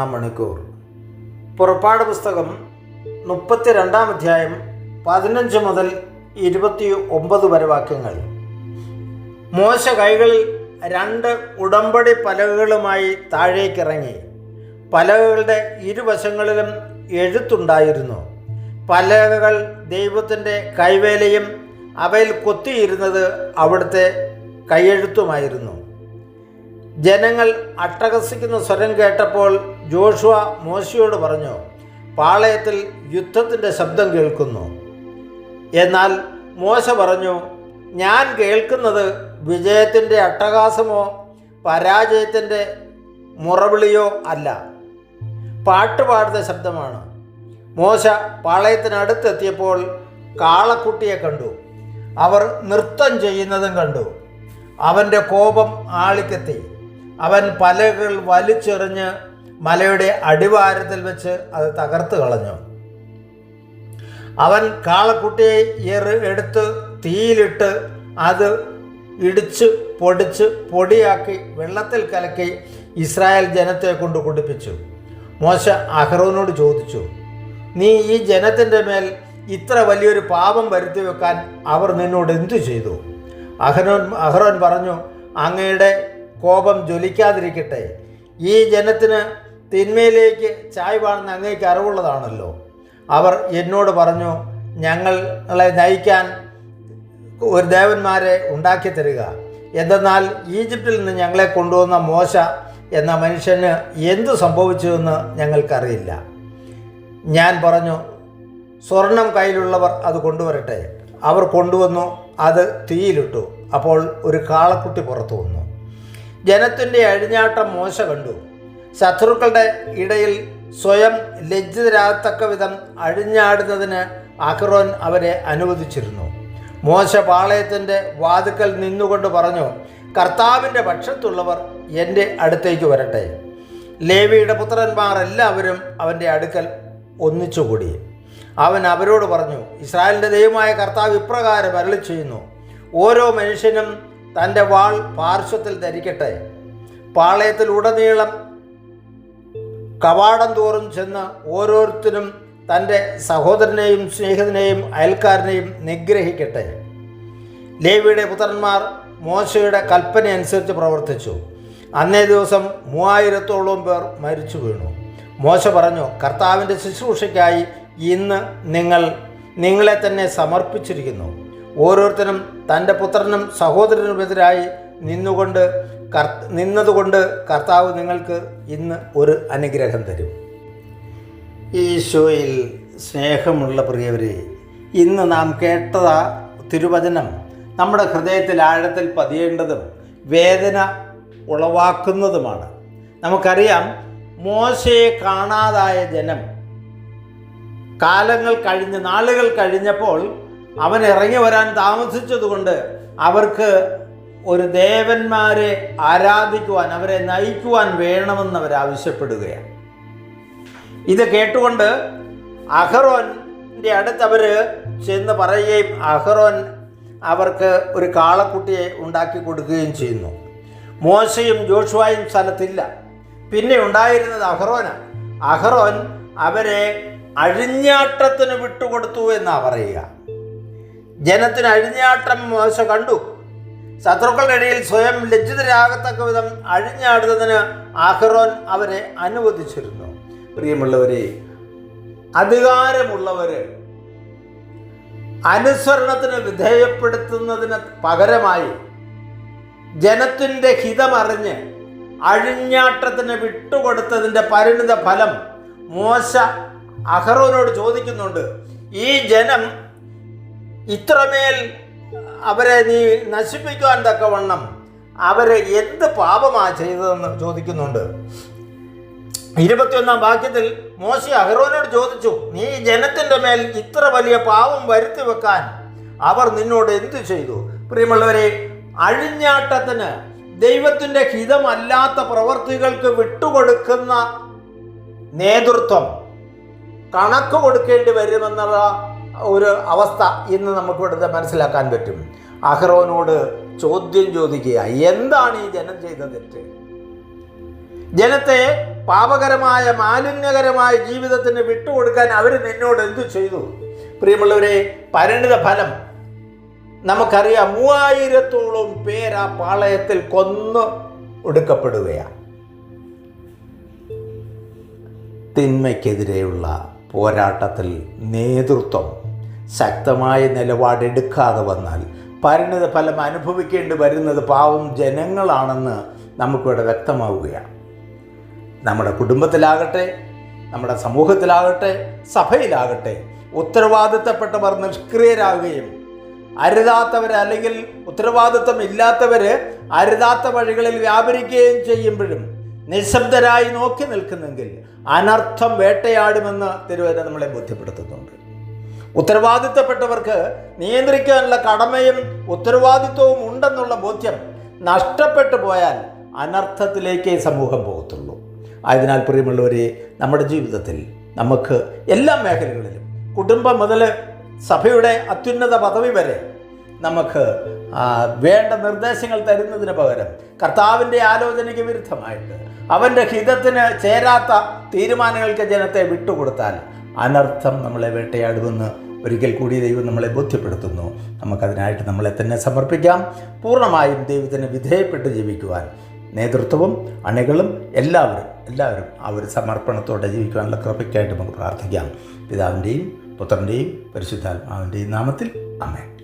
ഒന്നാം മണിക്കൂർ. പുറപ്പാട് പുസ്തകം മുപ്പത്തി രണ്ടാം അധ്യായം പതിനഞ്ച് മുതൽ ഇരുപത്തി ഒമ്പത് വരെ വാക്യങ്ങൾ. മോശ കൈകളിൽ രണ്ട് ഉടമ്പടി പലകകളുമായി താഴേക്കിറങ്ങി. പലകകളുടെ ഇരുവശങ്ങളിലും എഴുത്തുണ്ടായിരുന്നു. പലകകൾ ദൈവത്തിന്റെ കൈവേലയും അവയിൽ കൊത്തിയിരുന്നത് അവിടുത്തെ കൈയെഴുത്തുമായിരുന്നു. ജനങ്ങൾ അട്ടഹസിക്കുന്ന സ്വരം കേട്ടപ്പോൾ ജോഷുവ മോശയോട് പറഞ്ഞു പാളയത്തിൽ യുദ്ധത്തിന്റെ ശബ്ദം കേൾക്കുന്നു. എന്നാൽ മോശ പറഞ്ഞു ഞാൻ കേൾക്കുന്നത് വിജയത്തിന്റെ അട്ടഹാസമോ പരാജയത്തിന്റെ മുറവിളിയോ അല്ല. പാട്ടുപാടുന്ന ശബ്ദമാണ്. മോശ പാളയത്തിനടുത്തെത്തിയപ്പോൾ കാളക്കുട്ടിയെ കണ്ടു. അവർ നൃത്തം ചെയ്യുന്നതും കണ്ടു. അവന്റെ കോപം ആളിക്കെത്തി. അവൻ പലകൾ വലിച്ചെറിഞ്ഞ് മലയുടെ അടിവാരത്തിൽ വെച്ച് അത് തകർത്ത് കളഞ്ഞു. അവൻ കാളക്കുട്ടിയെ എറ് എടുത്ത് തീയിലിട്ട് അത് ഇടിച്ച് പൊടിച്ച് പൊടിയാക്കി വെള്ളത്തിൽ കലക്കി ഇസ്രായേൽ ജനത്തെ കൊണ്ട് കുടിപ്പിച്ചു. മോശ അഹ്റോനോട് ചോദിച്ചു നീ ഈ ജനത്തിന്റെ മേൽ ഇത്ര വലിയൊരു പാപം വരുത്തി വെക്കാൻ അവർ നിന്നോട് എന്തു ചെയ്തു? അഹ്റോൻ അഹ്റോൻ പറഞ്ഞു അങ്ങയുടെ കോപം ജ്വലിക്കാതിരിക്കട്ടെ. ഈ ജനത്തിന് തിന്മയിലേക്ക് ചായ്വാണെന്ന് അങ്ങേക്ക് അറിവുള്ളതാണല്ലോ. അവർ എന്നോട് പറഞ്ഞു ഞങ്ങളെ നയിക്കാൻ ഒരു ദേവന്മാരെ ഉണ്ടാക്കി തരിക. എന്തെന്നാൽ ഈജിപ്തിൽ നിന്ന് ഞങ്ങളെ കൊണ്ടുവന്ന മോശ എന്ന മനുഷ്യന് എന്തു സംഭവിച്ചുവെന്ന് ഞങ്ങൾക്കറിയില്ല. ഞാൻ പറഞ്ഞു സ്വർണം കയ്യിലുള്ളവർ അത് കൊണ്ടുവരട്ടെ. അവർ കൊണ്ടുവന്നു അത് തീയിലിട്ടു. അപ്പോൾ ഒരു കാളക്കുട്ടി പുറത്തു വന്നു. ജനത്തിന്റെ അഴിഞ്ഞാട്ടം മോശ കണ്ടു. ശത്രുക്കളുടെ ഇടയിൽ സ്വയം ലജ്ജിതരാകത്തക്ക വിധം അഴിഞ്ഞാടുന്നതിന് അഹ്റോൻ അവരെ അനുവദിച്ചിരുന്നു. മോശ പാളയത്തിന്റെ വാതുക്കൽ നിന്നുകൊണ്ട് പറഞ്ഞു കർത്താവിന്റെ പക്ഷത്തുള്ളവർ എന്റെ അടുത്തേക്ക് വരട്ടെ. ലേവിയുടെ പുത്രന്മാർ എല്ലാവരും അവന്റെ അടുക്കൽ ഒന്നിച്ചുകൂടി. അവൻ അവരോട് പറഞ്ഞു ഇസ്രായേലിന്റെ ദൈവമായ കർത്താവ് ഇപ്രകാരം അരളി ചെയ്യുന്നു ഓരോ മനുഷ്യനും തന്റെ വാൾ പാർശ്വത്തിൽ ധരിക്കട്ടെ. പാളയത്തിൽ ഉടനീളം കവാടം തോറും ചെന്ന് ഓരോരുത്തരും തന്റെ സഹോദരനെയും സ്നേഹിതനെയും അയൽക്കാരനെയും നിഗ്രഹിക്കട്ടെ. ലേവിയുടെ പുത്രന്മാർ മോശയുടെ കൽപ്പന അനുസരിച്ച് പ്രവർത്തിച്ചു. അന്നേ ദിവസം മൂവായിരത്തോളം പേർ മരിച്ചു വീണു. മോശ പറഞ്ഞു കർത്താവിന്റെ ശുശ്രൂഷയ്ക്കായി ഇന്ന് നിങ്ങൾ നിങ്ങളെ തന്നെ സമർപ്പിച്ചിരിക്കുന്നു. ഓരോരുത്തരും തന്റെ പുത്രനും സഹോദരനുമെതിരായി നിന്നുകൊണ്ട് കർ നിന്നതുകൊണ്ട് കർത്താവ് നിങ്ങൾക്ക് ഇന്ന് ഒരു അനുഗ്രഹം തരും. ഈശോയിൽ സ്നേഹമുള്ള പ്രിയവരെ ഇന്ന് നാം കേട്ടതാ തിരുവചനം. നമ്മുടെ ഹൃദയത്തിൽ ആഴത്തിൽ പതിയേണ്ടതും വേദന ഉളവാക്കുന്നതുമാണ്. നമുക്കറിയാം മോശയെ കാണാതായ ജനം കാലങ്ങൾ കഴിഞ്ഞ് നാളുകൾ കഴിഞ്ഞപ്പോൾ അവൻ ഇറങ്ങി വരാൻ താമസിച്ചതുകൊണ്ട് അവർക്ക് ഒരു ദേവന്മാരെ ആരാധിക്കുവാൻ അവരെ നയിക്കുവാൻ വേണമെന്ന് അവർ ആവശ്യപ്പെടുകയാണ്. ഇത് കേട്ടുകൊണ്ട് അഹറോന്റെ അടുത്ത് അവർ ചെന്ന് പറയുകയും അഹറോൻ അവർക്ക് ഒരു കാളക്കുട്ടിയെ ഉണ്ടാക്കി കൊടുക്കുകയും ചെയ്യുന്നു. മോശയും ജോഷുവായും സ്ഥലത്തില്ല. പിന്നെ ഉണ്ടായിരുന്നത് അഹറോനാണ് അഹറോൻ അവരെ അഴിഞ്ഞാട്ടത്തിന് വിട്ടുകൊടുത്തു എന്നാണ് പറയുക. ജനത്തിന് അഴിഞ്ഞാട്ടം മോശ കണ്ടു. ശത്രുക്കളുടെ ഇടയിൽ സ്വയം ലജ്ജിതരാകത്തക്ക വിധം അഴിഞ്ഞാടുന്നതിന് അഹ്റോൻ അവരെ അനുവദിച്ചിരുന്നു. പ്രിയമുള്ളവരെ അധികാരമുള്ളവര് അനുസരണത്തിന് വിധേയപ്പെടുത്തുന്നതിന് പകരമായി ജനത്തിന്റെ ഹിതമറിഞ്ഞ് അഴിഞ്ഞാട്ടത്തിന് വിട്ടുകൊടുത്തതിന്റെ പരിണിത ഫലം മോശ അഹ്റോനോട് ചോദിക്കുന്നുണ്ട്. ഈ ജനം ഇത്രമേൽ അവരെ നീ നശിപ്പിക്കുവാൻ തക്കവണ്ണം അവരെ എന്ത് പാപമാ ചെയ്തതെന്ന് ചോദിക്കുന്നുണ്ട്. ഇരുപത്തിയൊന്നാം വാക്യത്തിൽ മോശ അഹ്റോനോട് ചോദിച്ചു നീ ജനത്തിന്റെ മേൽ ഇത്ര വലിയ പാവം വരുത്തി വെക്കാൻ അവർ നിന്നോട് എന്തു ചെയ്തു? പ്രിയമുള്ളവരെ അഴിഞ്ഞാട്ടത്തിന് ദൈവത്തിന്റെ ഹിതമല്ലാത്ത പ്രവർത്തികൾക്ക് വിട്ടുകൊടുക്കുന്ന നേതൃത്വം കണക്ക് കൊടുക്കേണ്ടി വരുമെന്നുള്ള ഒരു അവസ്ഥ ഇന്ന് നമുക്കിവിടുത്തെ മനസ്സിലാക്കാൻ പറ്റും. അഹ്റോനോട് ചോദ്യം ചോദിക്കുക എന്താണ് ഈ ജനം ചെയ്ത തെറ്റ്? ജനത്തെ പാപകരമായ മാലിന്യകരമായ ജീവിതത്തിന് വിട്ടുകൊടുക്കാൻ അവർ നിന്നോട് എന്തു ചെയ്തു? പ്രിയമുള്ളവരെ പരിണിത ഫലം നമുക്കറിയാം മൂവായിരത്തോളം പേർ ആ പാളയത്തിൽ കൊന്നു ഒടുക്കപ്പെടുകയാണ് തിന്മയ്ക്കെതിരെയുള്ള പോരാട്ടത്തിൽ നേതൃത്വം ശക്തമായ നിലപാടെടുക്കാതെ വന്നാൽ പരിണിത ഫലം അനുഭവിക്കേണ്ടി വരുന്നത് പാവം ജനങ്ങളാണെന്ന് നമുക്കിവിടെ വ്യക്തമാവുകയാണ്. നമ്മുടെ കുടുംബത്തിലാകട്ടെ നമ്മുടെ സമൂഹത്തിലാകട്ടെ സഭയിലാകട്ടെ ഉത്തരവാദിത്തപ്പെട്ടവർ നിഷ്ക്രിയരാകുകയും അരുതാത്തവർ അല്ലെങ്കിൽ ഉത്തരവാദിത്തം ഇല്ലാത്തവർ അരുതാത്ത വഴികളിൽ വ്യാപരിക്കുകയും ചെയ്യുമ്പോഴും നിശബ്ദരായി നോക്കി നിൽക്കുന്നെങ്കിൽ അനർത്ഥം വേട്ടയാടുമെന്ന് തിരുവന നമ്മളെ ബോധ്യപ്പെടുത്തുന്നുണ്ട്. ഉത്തരവാദിത്തപ്പെട്ടവർക്ക് നിയന്ത്രിക്കാനുള്ള കടമയും ഉത്തരവാദിത്വവും ഉണ്ടെന്നുള്ള ബോധ്യം നഷ്ടപ്പെട്ടു പോയാൽ അനർത്ഥത്തിലേക്കേ സമൂഹം പോകത്തുള്ളൂ. ആയതിനാൽ പ്രിയമുള്ളവരെ നമ്മുടെ ജീവിതത്തിൽ നമുക്ക് എല്ലാ മേഖലകളിലും കുടുംബം മുതൽ സഭയുടെ അത്യുന്നത പദവി വരെ നമുക്ക് വേണ്ട നിർദ്ദേശങ്ങൾ തരുന്നതിന് പകരം കർത്താവിന്റെ ആലോചനയ്ക്ക് വിരുദ്ധമായിട്ട് അവന്റെ ഹിതത്തിന് ചേരാത്ത തീരുമാനങ്ങൾക്ക് ജനത്തെ വിട്ടുകൊടുത്താൽ അനർത്ഥം നമ്മളെ വേട്ടയാടുമെന്ന് ഒരിക്കൽ കൂടി ദൈവം നമ്മളെ ബോധ്യപ്പെടുത്തുന്നു. നമുക്കതിനായിട്ട് നമ്മളെ തന്നെ സമർപ്പിക്കാം. പൂർണമായും ദൈവത്തിന് വിധേയപ്പെട്ട് ജീവിക്കുവാൻ നേതൃത്വവും അണികളും എല്ലാവരും എല്ലാവരും ആ ഒരു സമർപ്പണത്തോടെ ജീവിക്കുവാനുള്ള കൃപയ്ക്കായിട്ട് നമുക്ക് പ്രാർത്ഥിക്കാം. പിതാവിന്റെയും പുത്രന്റെയും പരിശുദ്ധാത്മാവിന്റെയും നാമത്തിൽ. അമ്മേ